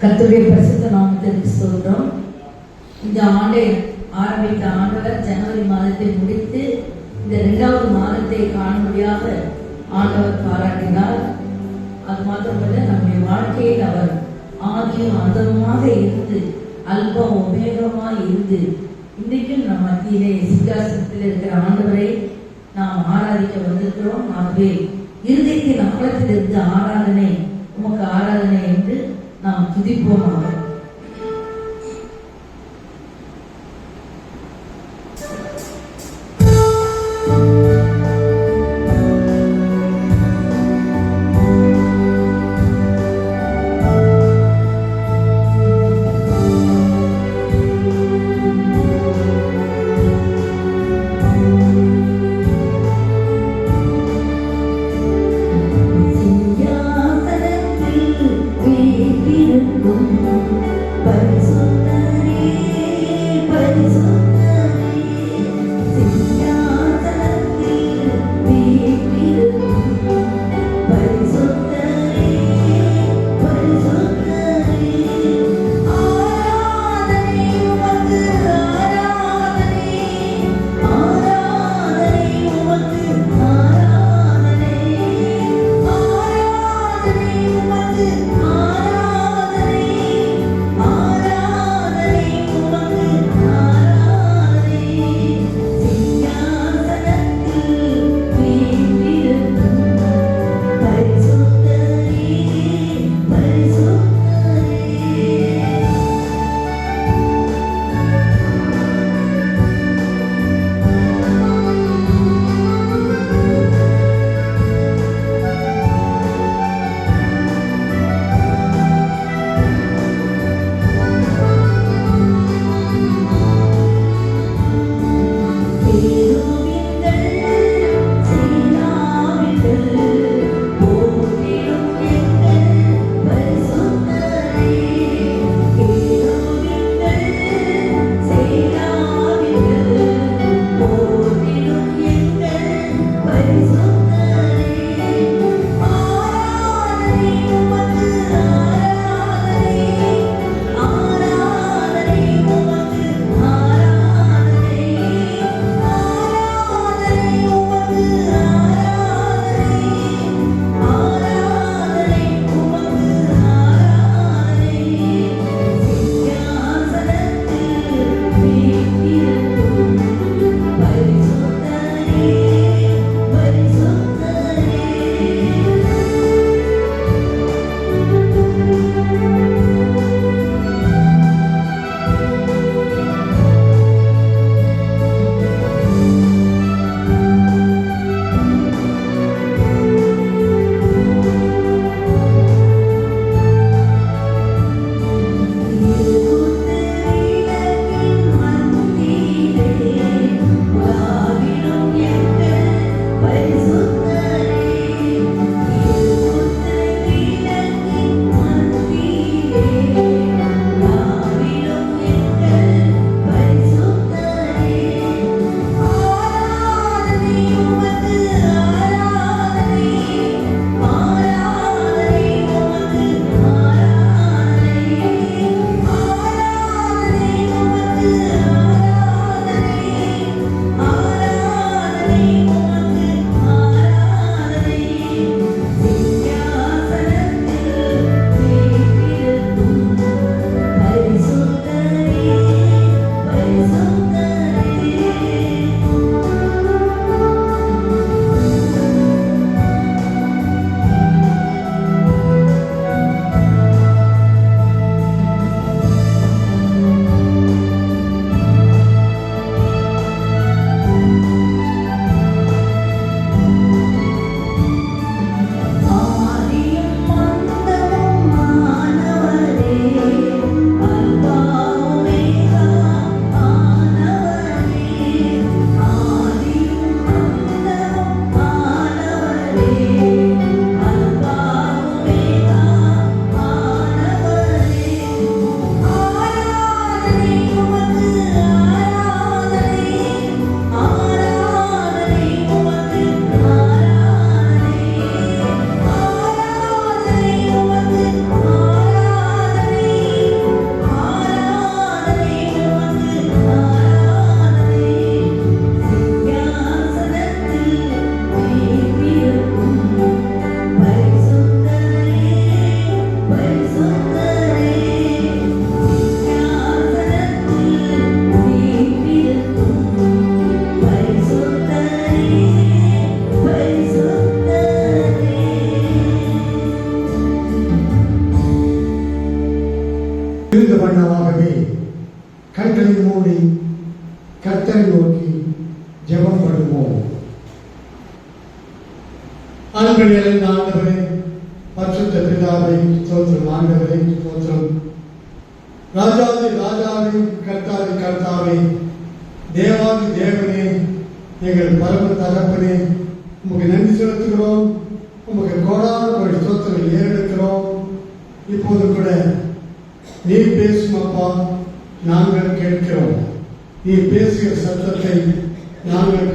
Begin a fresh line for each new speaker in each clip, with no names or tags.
கத்துடைய பிரசித்த நாமத்திற்கு சொல்கிறோம் இந்த ஆண்டை ஆரம்பித்த ஆண்டவர் ஜனவரி மாதத்தை முடித்து இந்த இரண்டாவது மாதத்தை காணும்படியாக ஆண்டவர் பாராட்டினார் அது மாத்திரமல்ல நம்முடைய வாழ்க்கையில் அவர் ஆகியும் அந்தமாக இருந்து அல்ப உபயோகமாக இருந்து இன்றைக்கும் நம் மத்தியிலே சிங்காசனத்தில் இருக்கிற ஆண்டவரை நாம் ஆராதிக்க வந்திருக்கிறோம் ஆகவே நம்மளத்தில் இருந்த ஆராதனை உமக்கு ஆராதனை என்று 那自己好的。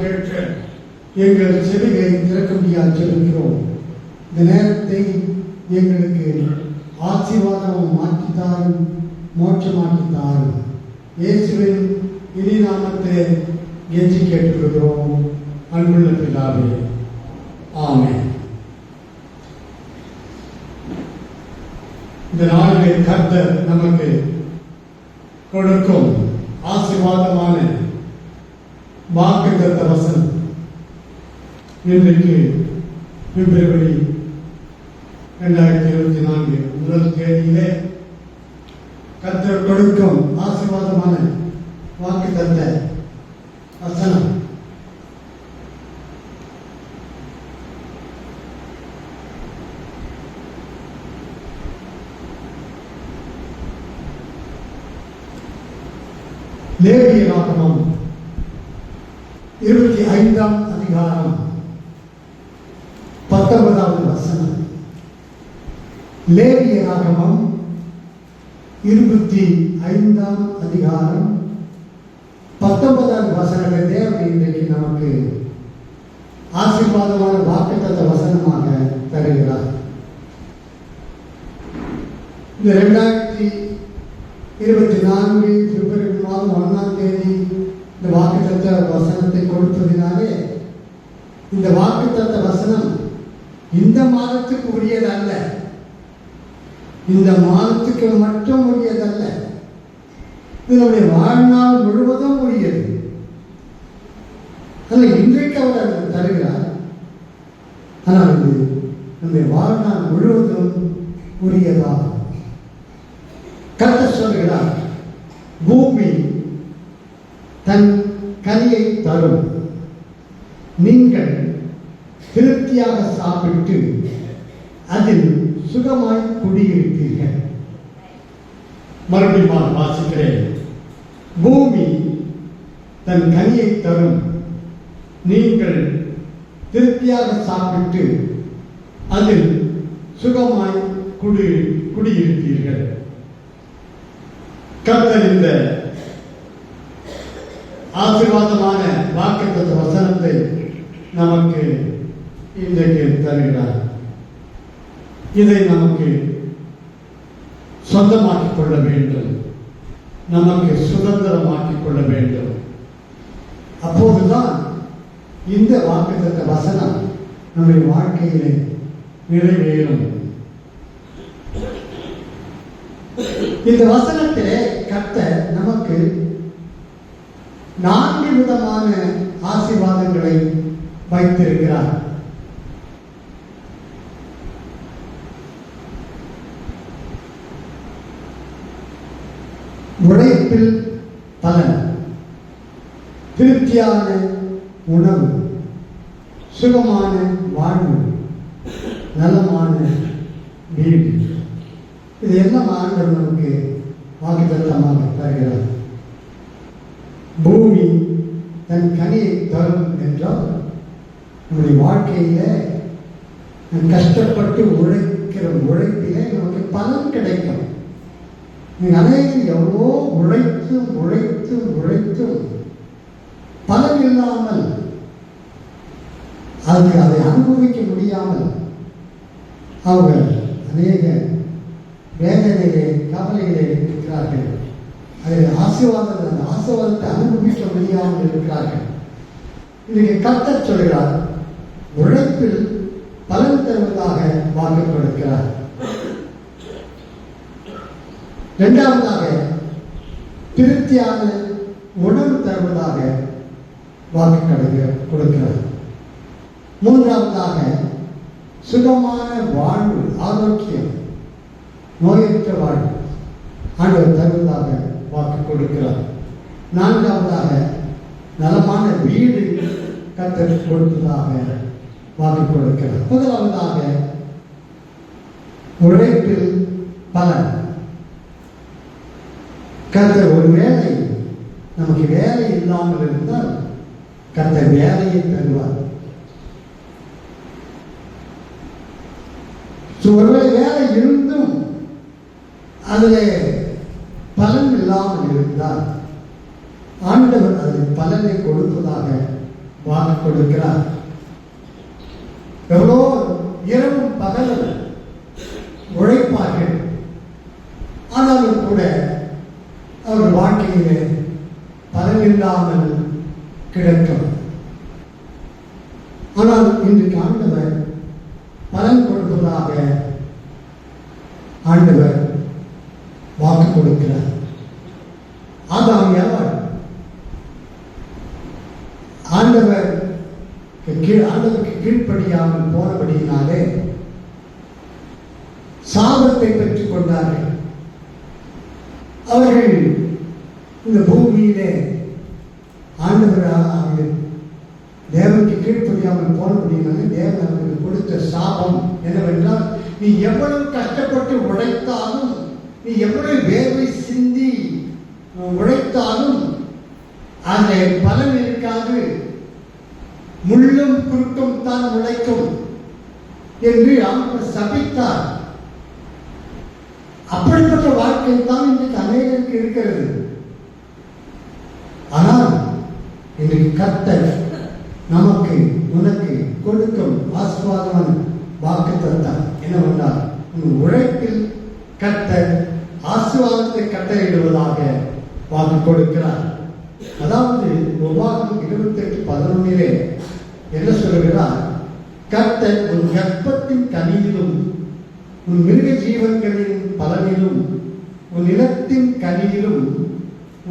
கேட்க எங்கள் திறக்க முடியாது செல்கிறோம் இந்த நேரத்தை எங்களுக்கு ஆசீர்வாதம் மாற்றித்தாரும் மோட்சமாக்கித்தாரும் இயேசுவின் இனி நாமத்தை எஞ்சி கேட்டுக்கொள்கிறோம் அன்புள்ள பிதாவே ஆமே இந்த நாளிலே கர்த்தர் நமக்கு கொடுக்கும் ஆசீர்வாதமான வாக்கு தத்த வசனம் இன்றைக்கு பிப்ரவரி இரண்டாயிரத்தி இருபத்தி நான்கு முதல் தேதியிலே கத்த கொடுக்கும் ஆசீர்வாதமான வாக்கு தத்த வசனம் தேவிய நாமம் ஐந்தாம் அதிகாரம் பத்தொன்பதாவது வசனம் லேவிய ராகமம் இருபத்தி ஐந்தாம் அதிகாரம் பத்தொன்பதாவது வசனத்திலே அவர் இன்றைக்கு நமக்கு ஆசீர்வாதமான வாக்குத்தத்த வசனமாக தருகிறார் இந்த ரெண்டாயிரத்தி இருபத்தி நான்கு பிப்ரவரி மாதம் ஒன்றாம் தேதி வசனத்தை கொடுத்ததினாலே இந்த வாக்கு தந்த வசனம் இந்த மாதத்துக்கு உரியதல்ல இந்த மாதத்துக்கு மட்டும் உரியதல்ல இதனுடைய வாழ்நாள் முழுவதும் உரியது அதில் இன்றைக்கு அவர் தருகிறார் ஆனால் இது நம்முடைய வாழ்நாள் முழுவதும் உரியதா கத்த சொல்கிறார் பூமி தன் கரியை தரும் நீங்கள் திருப்தியாக சாப்பிட்டு அதில் சுகமாய் குடியிருப்பீர்கள் மறுபடியும் நான் வாசிக்கிறேன் பூமி தன் கனியை தரும் நீங்கள் திருப்தியாக சாப்பிட்டு அதில் சுகமாய் குடி குடியிருப்பீர்கள் கத்தறிந்த ஆசீர்வாதமான வாக்குத்த வசனத்தை நமக்கு இன்றைக்கு தருகிறார் இதை நமக்கு சொந்தமாக்கிக் கொள்ள வேண்டும் நமக்கு சுதந்திரமாக்கிக் கொள்ள வேண்டும் அப்போதுதான் இந்த வாக்குத்த வசனம் நம்முடைய வாழ்க்கையிலே நிறைவேறும் இந்த வசனத்திலே கத்த நமக்கு நான்கு விதமான ஆசீர்வாதங்களை வைத்திருக்கிறார் உழைப்பில் பலன் திருப்தியான உணவு சுகமான வாழ்வு நலமான வீடு இது எல்லாம் ஆண்டவர்களுக்கு நமக்கு தருகிறார் பூமி தன் கனியை தரும் என்றால் நம்முடைய வாழ்க்கையில் கஷ்டப்பட்டு உழைக்கிற உழைப்பிலே நமக்கு பலன் கிடைக்கும் அனைவரும் எவ்வளோ உழைத்து உழைத்து உழைத்தும் பலன் இல்லாமல் அது அதை அனுபவிக்க முடியாமல் அவர்கள் அநேக வேதனையிலே கவலையிலே இருக்கிறார்கள் அது ஆசீர்வாதம் அந்த ஆசீர்வாதத்தை அனுபவிக்க முடியாமல் இருக்கிறார்கள் இன்னைக்கு கத்தர் சொல்கிறார் உழைப்பில் பலன் தருவதாக வாக்கு கொடுக்கிறார் இரண்டாவதாக திருப்தியான உணவு தருவதாக வாக்கு கடுக கொடுக்கிறார் மூன்றாவதாக சுகமான வாழ்வு ஆரோக்கியம் நோயற்ற வாழ்வு ஆண்டவர் தருவதாக வாக்கு கொடுக்கிறார் நான்காவதாக நலமான வீடு கத்தர் கொடுத்ததாக வாக்கு கொடுக்கிறார் முதலாவதாக உழைப்பில் பலன் கத்தர் ஒரு வேலை நமக்கு வேலை இல்லாமல் இருந்தால் கத்த வேலையை தருவார் ஒருவேளை வேலை இருந்தும் அதில் பலன் இல்லாமல் இருந்தால் ஆண்டவர் அது பலனை கொடுப்பதாக வாங்க கொடுக்கிறார் எவ்வளோ இரவும் பகல உழைப்பார்கள் ஆனாலும் கூட அவர் வாழ்க்கையிலே பலனில்லாமல் கிடைக்கும் ஆனால் இன்றைக்கு ஆண்டவர் கீழ் அதற்கு கீழ்ப்படியாமல் போனபடியினாலே சாபத்தை பெற்றுக் கொண்டார்கள் அவர்கள் இந்த பூமியிலே ஆண்டவராக தேவனுக்கு கீழ்ப்படியாமல் போனபடியினாலே தேவன் அவர்களுக்கு கொடுத்த சாபம் என்னவென்றால் நீ எவ்வளவு கஷ்டப்பட்டு உழைத்தாலும் நீ எவ்வளவு வேர்வை சிந்தி உழைத்தாலும் அந்த பலன் இருக்காது தான் உழைக்கும் என்று அவர் சபித்தார் அப்படிப்பட்ட வாழ்க்கை தான் இன்றைக்கு அநேகருக்கு இருக்கிறது ஆனால் இன்றைக்கு கத்தர் நமக்கு உனக்கு கொடுக்கும் ஆஸ்வாதமான வாக்கு தந்தார் என்னவென்றால் உன் உழைப்பில் கத்தர் ஆசிர்வாதத்தை கட்டளையிடுவதாக வாக்கு கொடுக்கிறார் அதாவது ஒவ்வாறு இருபத்தி எட்டு பதினொன்னிலே என்ன சொல்கிறார் கத்த உன் கற்பத்தின் கனியிலும் உன் மிருக ஜீவன்களின் பலனிலும் உன் நிலத்தின் கனியிலும்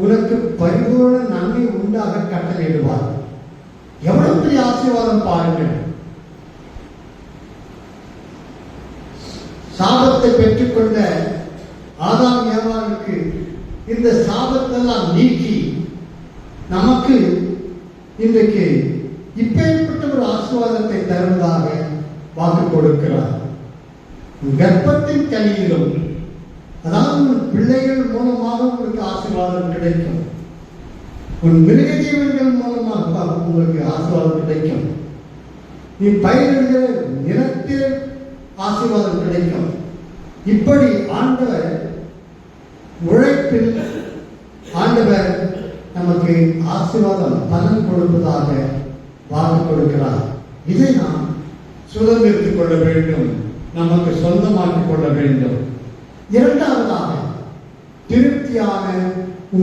உனக்கு பரிபூர்ண நன்மை உண்டாக கட்டளையிடுவார் எவ்வளவு பெரிய ஆசீர்வாதம் பாருங்கள் சாபத்தை பெற்றுக்கொண்ட ஆதாம் ஏவாளுக்கு இந்த சாபத்தெல்லாம் நீக்கி நமக்கு இன்றைக்கு இப்பேற்பட்ட ஒரு ஆசுவாதத்தை தருவதாக வாக்கு கொடுக்கிறார் கர்ப்பத்தின் கலியிலும் அதாவது பிள்ளைகள் மூலமாக உங்களுக்கு ஆசீர்வாதம் கிடைக்கும் உன் மிருக ஜீவன்கள் மூலமாக உங்களுக்கு ஆசீர்வாதம் கிடைக்கும் நீ பயிரிடுகிற நிலத்தில் ஆசீர்வாதம் கிடைக்கும் இப்படி ஆண்டவர் உழைப்பில் ஆண்டவர் நமக்கு ஆசீர்வாதம் பலன் கொடுப்பதாக வாங்க கொடுக்கிறார் இதை நாம் சுதந்திரத்துக் கொள்ள வேண்டும் நமக்கு சொந்தமாக்கிக் கொள்ள வேண்டும் இரண்டாவதாக திருப்தியான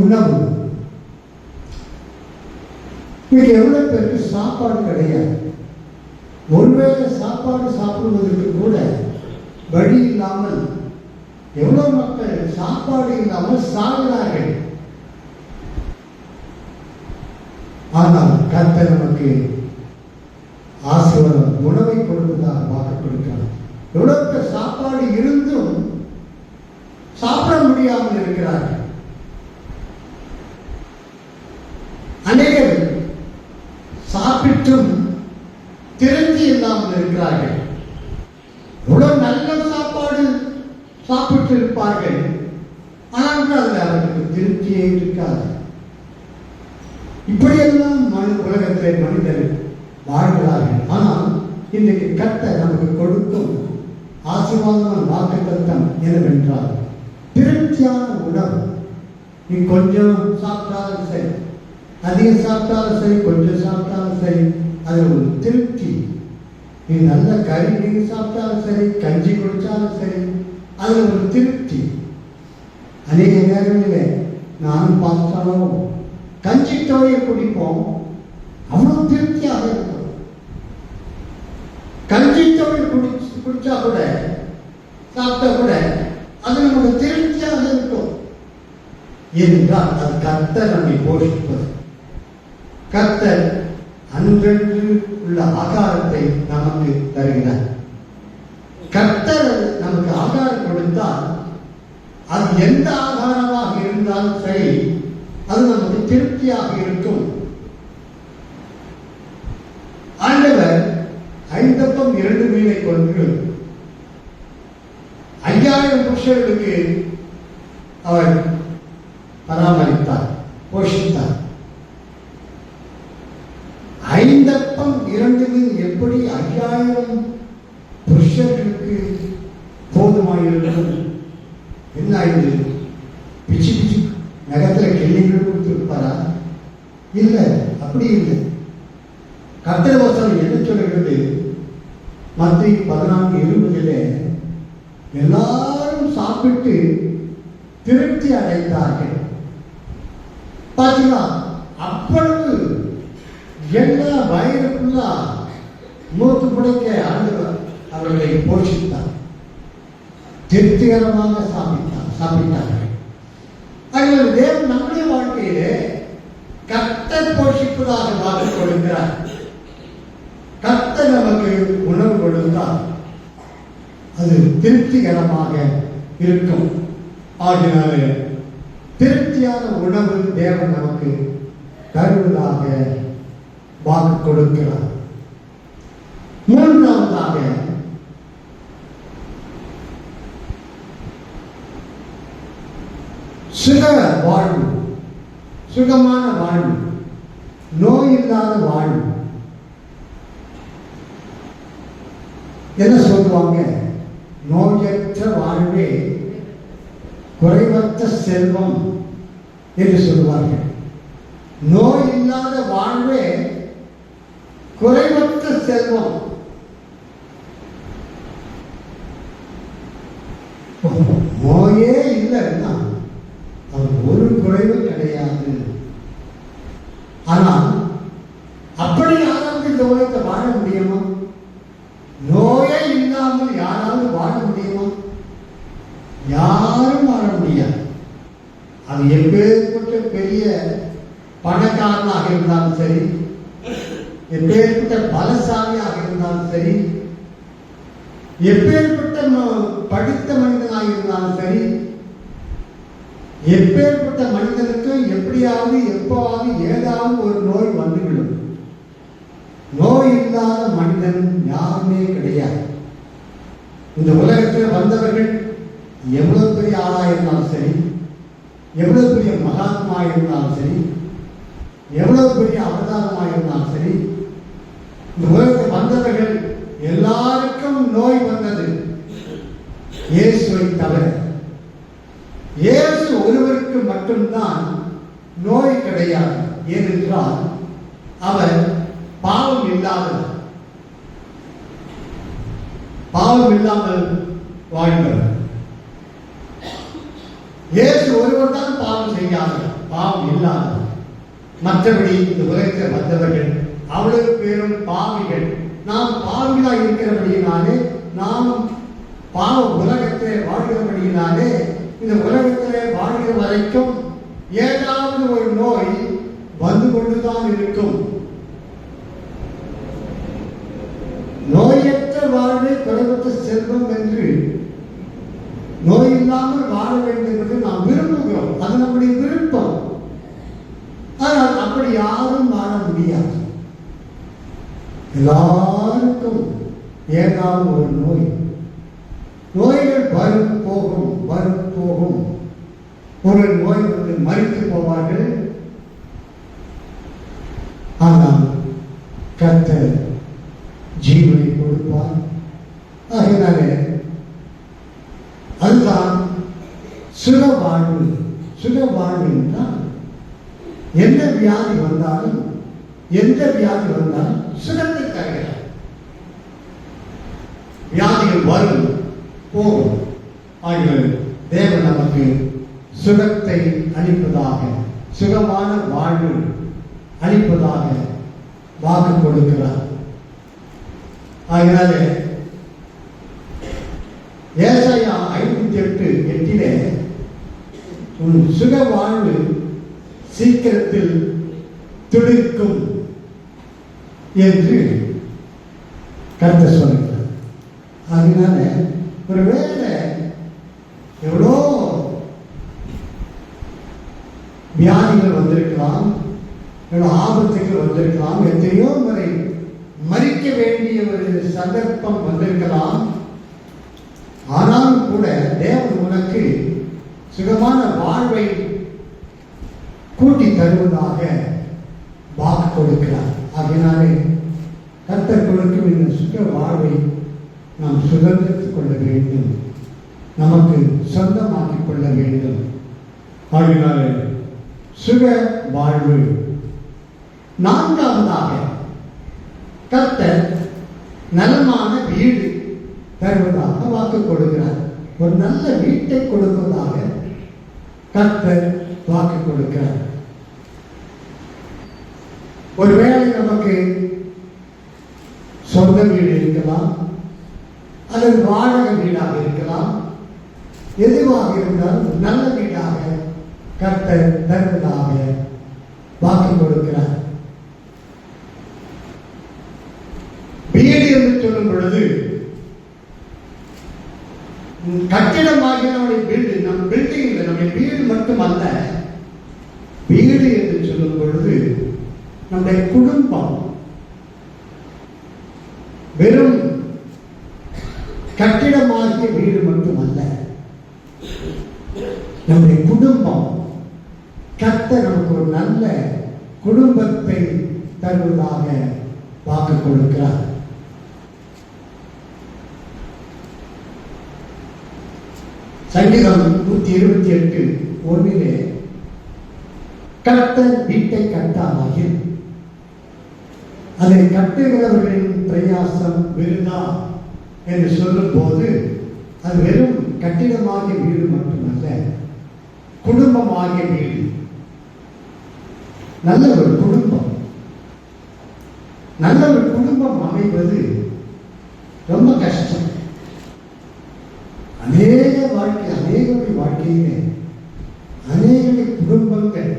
உணவு இன்னைக்கு எவ்வளவு பேருக்கு சாப்பாடு கிடையாது ஒருவேளை சாப்பாடு சாப்பிடுவதற்கு கூட வழி இல்லாமல் எவ்வளவு மக்கள் சாப்பாடு இல்லாமல் சாகிறார்கள் ஆனால் கர்த்தர் நமக்கு ஆசீர்வாதம் உணவை கொடுப்பதாக வாக்கு கொடுக்கிறார் எவ்வளவு சாப்பாடு இருந்தும் சாப்பிட முடியாமல் இருக்கிறார்கள் அநேகர் சாப்பிட்டும் திருப்தி இல்லாமல் இருக்கிறார்கள் இவ்வளவு நல்ல சாப்பாடு சாப்பிட்டு இருப்பார்கள் ஆனால் அதில் அவர்களுக்கு திருப்தியே இருக்காது இப்படியெல்லாம் மனு உலகத்திலே மனிதர் வாழ்கிறார்கள் ஆனால் இன்றைக்கு கத்த நமக்கு கொடுக்கும் ஆசீர்வாதமான வாக்கு தத்தம் என்னவென்றால் திருப்தியான உணவு நீ கொஞ்சம் சாப்பிட்டாலும் சரி அதிகம் சாப்பிட்டாலும் சரி கொஞ்சம் சாப்பிட்டாலும் சரி அது ஒரு திருப்தி நீ நல்ல கறி நீ சாப்பிட்டாலும் சரி கஞ்சி குடித்தாலும் சரி அது ஒரு திருப்தி அநேக நேரங்களில் நானும் பார்த்தாலும் கஞ்சி தோழையை குடிப்போம் அவ்வளவு திருப்தியாக இருக்கும் கஞ்சி தோழை குடிச்சு குடிச்சா கூட சாப்பிட்டா கூட அது நமக்கு திருப்தியாக இருக்கும் என்றால் அது கத்த நம்மை போஷிப்பது கத்த அன்றென்று உள்ள ஆகாரத்தை நமக்கு தருகிறார் கர்த்தர் நமக்கு ஆகாரம் கொடுத்தால் அது எந்த ஆகாரமாக இருந்தாலும் சரி அது நம்ம திருப்தியாக இருக்கும் ஆண்டவர் ஐந்தப்பம் இரண்டு மீனை கொண்டு ஐயாயிரம் புருஷர்களுக்கு அவர் சாப்பிட்டு திருப்தி அடைந்தார்கள் பாத்தீங்களா அப்பொழுது எல்லா வயதுக்குள்ளா மூத்து முடைக்க ஆண்டவர் அவர்களை போஷித்தார் திருப்திகரமாக சாப்பிட்டார் சாப்பிட்டார்கள் தேவன் நம்முடைய வாழ்க்கையிலே கர்த்தர் போஷிப்பதாக வாக்கு கொள்கிறார் கர்த்தர் நமக்கு உணவு கொடுத்தால் அது திருப்திகரமாக இருக்கும் ஆகினால திருப்தியான உணவு தேவன் நமக்கு தருவதாக வாக்கு கொடுக்கிறார் மூன்றாவதாக சுக வாழ்வு சுகமான வாழ்வு நோய் இல்லாத வாழ்வு என்ன சொல்லுவாங்க நோயற்ற வாழ்வே குறைவற்ற செல்வம் என்று சொல்லுவார்கள் நோய் இல்லாத வாழ்வே குறைவற்ற செல்வம் நோயே இல்லைன்னா அவர் ஒரு குறைவும் கிடையாது அது எப்பேற்பட்ட பெரிய பணக்காரனாக இருந்தாலும் சரி எப்பேற்பட்ட பலசாலியாக இருந்தாலும் சரி எப்பேற்பட்ட படித்த மனிதனாக இருந்தாலும் சரி எப்பேற்பட்ட மனிதனுக்கு எப்படியாவது எப்போவாவது ஏதாவது ஒரு நோய் வந்துவிடும் நோய் இல்லாத மனிதன் யாருமே கிடையாது இந்த உலகத்தில் வந்தவர்கள் எவ்வளவு பெரிய ஆளாக இருந்தாலும் சரி எவ்வளவு பெரிய மகாத்மா இருந்தாலும் சரி எவ்வளவு பெரிய அவதாரமா இருந்தாலும் சரி இந்த வந்தவர்கள் எல்லாருக்கும் நோய் வந்தது இயேசுவை தவிர இயேசு ஒருவருக்கு மட்டும்தான் நோய் கிடையாது ஏனென்றால் அவர் பாவம் இல்லாதவர் பாவம் இல்லாமல் வாழ்ந்தவர் இயேசு ஒருவர் தான் பாவம் செய்யாத பாவம் இல்லாத மற்றபடி இந்த உலகத்தில் வந்தவர்கள் அவ்வளவு பேரும் பாவிகள் நாம் பாவிகளாக இருக்கிறபடியினாலே நாம் பாவ உலகத்திலே வாழ்கிறபடியினாலே இந்த உலகத்திலே வாழ்கிற வரைக்கும் ஏதாவது ஒரு நோய் வந்து கொண்டுதான் இருக்கும் நோயற்ற வாழ்வே குறைவற்ற செல்வம் என்று நோய் இல்லாமல் வாழ வேண்டும் என்று நாம் விரும்புகிறோம் அது நம்முடைய விருப்பம் ஆனால் அப்படி யாரும் வாழ முடியாது எல்லாருக்கும் ஏதாவது ஒரு நோய் நோய்கள் வரும் போகும் வரும் போகும் ஒரு நோய் வந்து மறித்து போவார்கள் ஆனால் கத்தர் வந்தாலும் எந்த வியாதி வந்தாலும் சுகத்தை தருகிறார் வியாதிகள் வரும் போகும் ஆகியோர் தேவன் நமக்கு சுகத்தை அளிப்பதாக சுகமான வாழ்வு அளிப்பதாக வாக்கு கொடுக்கிறார் ஆகினாலே ஏசையா ஐநூத்தி எட்டு எட்டிலே உன் சுக வாழ்வு சீக்கிரத்தில் துடிக்கும் என்று கருத்தை சொல்லுகிறார் அதனால ஒருவேளை எவ்வளோ வியாதிகள் வந்திருக்கலாம் எவ்வளோ ஆபத்துகள் வந்திருக்கலாம் எத்தனையோ முறை மறிக்க வேண்டிய ஒரு சந்தர்ப்பம் வந்திருக்கலாம் ஆனாலும் கூட தேவன் உனக்கு சுகமான வாழ்வை கூட்டி தருவதாக வாக்கு கொடுக்கிறார் அதனாலே கத்தர் கொடுக்கும் இந்த சுக வாழ்வை நாம் சுதந்திரித்துக் கொள்ள வேண்டும் நமக்கு சொந்தமாக்கிக் கொள்ள வேண்டும் ஆகினாலே சுக வாழ்வு நான்காவதாக கத்தர் நலமான வீடு தருவதாக வாக்கு கொடுக்கிறார் ஒரு நல்ல வீட்டை கொடுப்பதாக கத்தர் வாக்கு கொடுக்கிறார் ஒருவேளை நமக்கு சொந்த வீடு இருக்கலாம் அல்லது வாடகை வீடாக இருக்கலாம் எதுவாக இருந்தாலும் நல்ல வீடாக கர்த்தர் தருவதாக வாக்கு கொடுக்கிறார் வீடு என்று சொல்லும் பொழுது கட்டிடமாக ஆகிய நம்முடைய வீடு நம் பில்டிங் நம்முடைய வீடு மட்டும் அல்ல வீடு என்று சொல்லும் பொழுது நம்முடைய குடும்பம் வெறும் கட்டிடமாகிய வீடு மட்டுமல்ல நம்முடைய குடும்பம் கத்த நமக்கு ஒரு நல்ல குடும்பத்தை தருவதாக வாக்கு கொடுக்கிறார் சங்கீதம் நூத்தி இருபத்தி எட்டு ஒன்றிலே கர்த்தன் வீட்டை கட்டாமாகிருக்கும் அதை கட்டுகிறவர்களின் பிரயாசம் விருதா என்று சொல்லும் போது அது வெறும் கட்டிடமாகிய வீடு மட்டுமல்ல குடும்பமாகிய வீடு நல்ல ஒரு குடும்பம் நல்ல ஒரு குடும்பம் அமைவது ரொம்ப கஷ்டம் அநேக வாழ்க்கை அநேகமே வாழ்க்கையிலே அநேக குடும்பங்கள்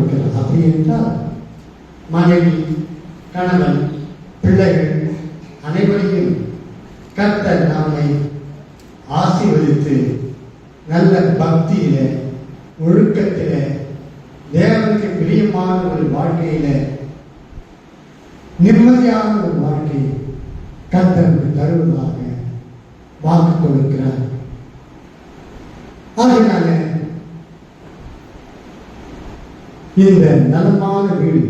கொடுக்கிறது அப்படி என்றால் மனைவி கணவன் பிள்ளைகள் அனைவரையும் கர்த்தர் நம்மை ஆசிர்வதித்து நல்ல பக்தியில ஒழுக்கத்தில தேவனுக்கு பிரியமான ஒரு வாழ்க்கையில நிம்மதியான ஒரு வாழ்க்கை கர்த்தனுக்கு தருவதாக வாக்கு கொடுக்கிறார் அதனால இந்த நலமான வீடு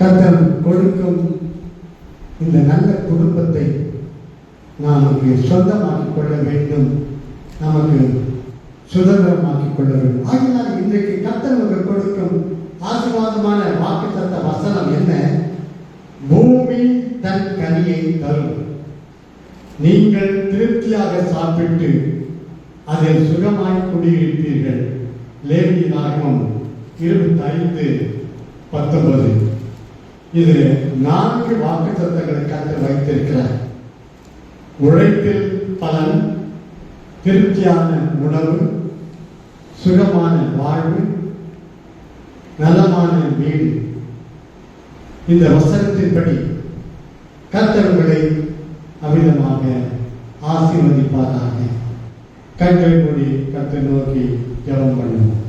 கத்தன் கொடுக்கும் இந்த நல்ல குடும்பத்தை நமக்கு சொந்தமாக்கிக் கொள்ள வேண்டும் நமக்கு சுதந்திரமாக்கிக் கொள்ள வேண்டும் ஆகினால் இன்றைக்கு கத்தன் நமக்கு கொடுக்கும் ஆசீர்வாதமான வாக்கு தந்த வசனம் என்ன பூமி தன் கனியை தரும் நீங்கள் திருப்தியாக சாப்பிட்டு அதில் சுகமாய் குடியிருப்பீர்கள் லேவி நாகமும் இருபத்தி ஐந்து பத்தொன்பது இது நான்கு வாக்கு சத்தங்களுக்காக வைத்திருக்கிறார் உழைப்பில் பலன் திருப்தியான உணவு சுகமான வாழ்வு நலமான வீடு இந்த வசனத்தின்படி கத்தவர்களை அமிதமாக ஆசீர்வதிப்பாராக கண்கள் மூடி கத்தை நோக்கி cada mañana.